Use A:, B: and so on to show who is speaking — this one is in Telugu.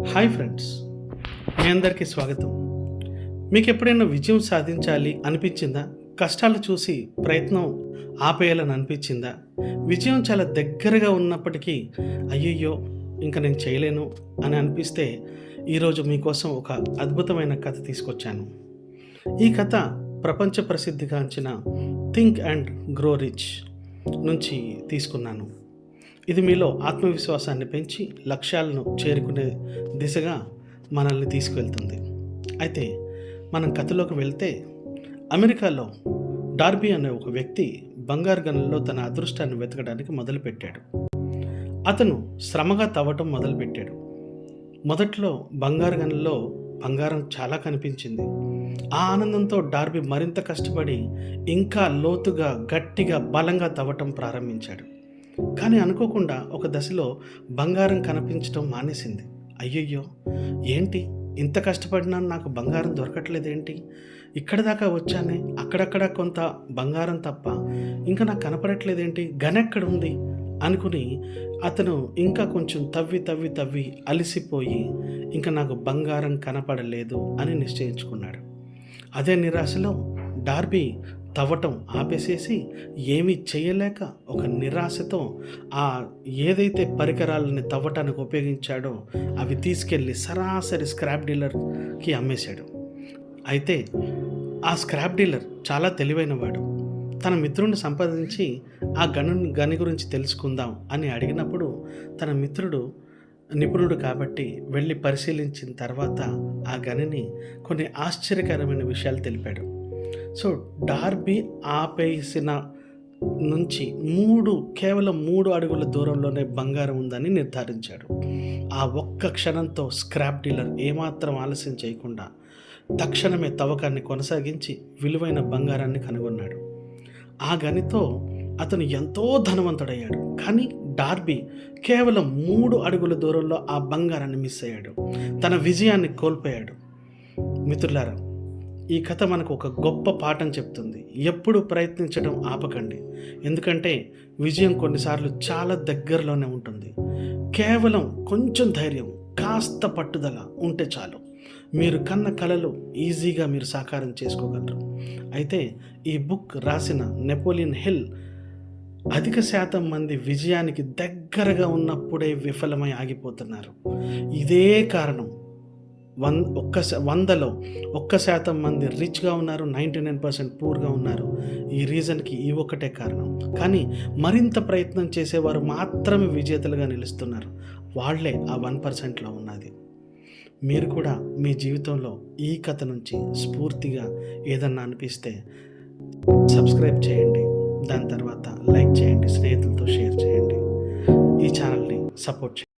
A: హాయ్ ఫ్రెండ్స్ మీ అందరికీ స్వాగతం. మీకు ఎప్పుడైనా విజయం సాధించాలి అనిపించిందా? కష్టాలు చూసి ప్రయత్నం ఆపేయాలని అనిపించిందా? విజయం చాలా దగ్గరగా ఉన్నప్పటికీ అయ్యయ్యో ఇంకా నేను చేయలేను అని అనిపిస్తే ఈరోజు మీకోసం ఒక అద్భుతమైన కథ తీసుకొచ్చాను. ఈ కథ ప్రపంచ ప్రసిద్ధిగాంచిన థింక్ అండ్ గ్రో రిచ్ నుంచి తీసుకున్నాను. ఇది మీలో ఆత్మవిశ్వాసాన్ని పెంచి లక్ష్యాలను చేరుకునే దిశగా మనల్ని తీసుకువెళ్తుంది అయితే మనం కథలోకి వెళ్తే అమెరికాలో డార్బీ అనే ఒక వ్యక్తి బంగారు గనుల్లో తన అదృష్టాన్ని వెతకడానికి మొదలుపెట్టాడు. అతను శ్రమగా తవ్వటం మొదలుపెట్టాడు. మొదట్లో బంగారు గనుల్లో బంగారం చాలా కనిపించింది. ఆ ఆనందంతో డార్బీ మరింత కష్టపడి ఇంకా లోతుగా గట్టిగా బలంగా తవ్వటం ప్రారంభించాడు. కానీ అనుకోకుండా ఒక దశలో బంగారం కనిపించడం మానేసింది. అయ్యయ్యో! ఏంటి? ఇంత కష్టపడినా నాకు బంగారం దొరకట్లేదేంటి? ఇక్కడ దాకా వచ్చానే అక్కడక్కడ కొంత బంగారం తప్ప ఇంకా నాకు కనపడట్లేదేంటి? గనెక్కడ ఉంది అనుకుని అతను ఇంకా కొంచెం తవ్వి తవ్వి తవ్వి అలసిపోయి ఇంకా నాకు బంగారం కనపడలేదు అని నిశ్చయించుకున్నాడు. అదే నిరాశలో డార్బీ తవ్వటం ఆపేసేసి ఏమీ చేయలేక ఒక నిరాశతో ఆ ఏదైతే పరికరాలని తవ్వటానికి ఉపయోగించాడో అవి తీసుకెళ్ళి సరాసరి స్క్రాప్ డీలర్కి అమ్మేశాడు. అయితే ఆ స్క్రాప్ డీలర్ చాలా తెలివైనవాడు. తన మిత్రుడిని సంపాదించి ఆ గను గని గురించి తెలుసుకుందాం అని అడిగినప్పుడు తన మిత్రుడు నిపుణుడు కాబట్టి వెళ్ళి పరిశీలించిన తర్వాత ఆ గనిని కొన్ని ఆశ్చర్యకరమైన విషయాలు తెలిపాడు. సో డార్బీ ఆపేసిన నుంచి మూడు కేవలం మూడు అడుగుల దూరంలోనే బంగారం ఉందని నిర్ధారించాడు. ఆ ఒక్క క్షణంతో స్క్రాప్ డీలర్ ఏమాత్రం ఆలస్యం చేయకుండా తక్షణమే తవ్వకాన్ని కొనసాగించి విలువైన బంగారాన్ని కనుగొన్నాడు. ఆ గనితో అతను ఎంతో ధనవంతుడయ్యాడు కానీ డార్బీ కేవలం మూడు అడుగుల దూరంలో ఆ బంగారాన్ని మిస్ అయ్యాడు. తన విజయాన్ని కోల్పోయాడు. మిత్రులారా ఈ కథ మనకు ఒక గొప్ప పాఠం చెప్తుంది. ఎప్పుడు ప్రయత్నించడం ఆపకండి. ఎందుకంటే విజయం కొన్నిసార్లు చాలా దగ్గరలోనే ఉంటుంది. కేవలం కొంచెం ధైర్యం కాస్త పట్టుదల ఉంటే చాలు. మీరు కన్న కళలు ఈజీగా మీరు సాకారం చేసుకోగలరు. అయితే ఈ బుక్ రాసిన నెపోలియన్ హిల్ అధిక శాతం మంది విజయానికి దగ్గరగా ఉన్నప్పుడే విఫలమై ఆగిపోతున్నారు. ఇదే కారణం వన్ ఒక్క వందలో ఒక్క శాతం మంది రిచ్గా ఉన్నారు నైంటీ నైన్ పర్సెంట్ పూర్గా ఉన్నారు. ఈ రీజన్కి ఈ ఒక్కటే కారణం. కానీ మరింత ప్రయత్నం చేసేవారు మాత్రమే విజేతలుగా నిలుస్తున్నారు. వాళ్ళే ఆ వన్ పర్సెంట్లో ఉన్నది. మీరు కూడా మీ జీవితంలో ఈ కథ నుంచి స్ఫూర్తిగా ఏదన్నా అనిపిస్తే సబ్స్క్రైబ్ చేయండి. దాని తర్వాత లైక్ చేయండి స్నేహితులతో షేర్ చేయండి. ఈ ఛానల్ని సపోర్ట్ చేయండి.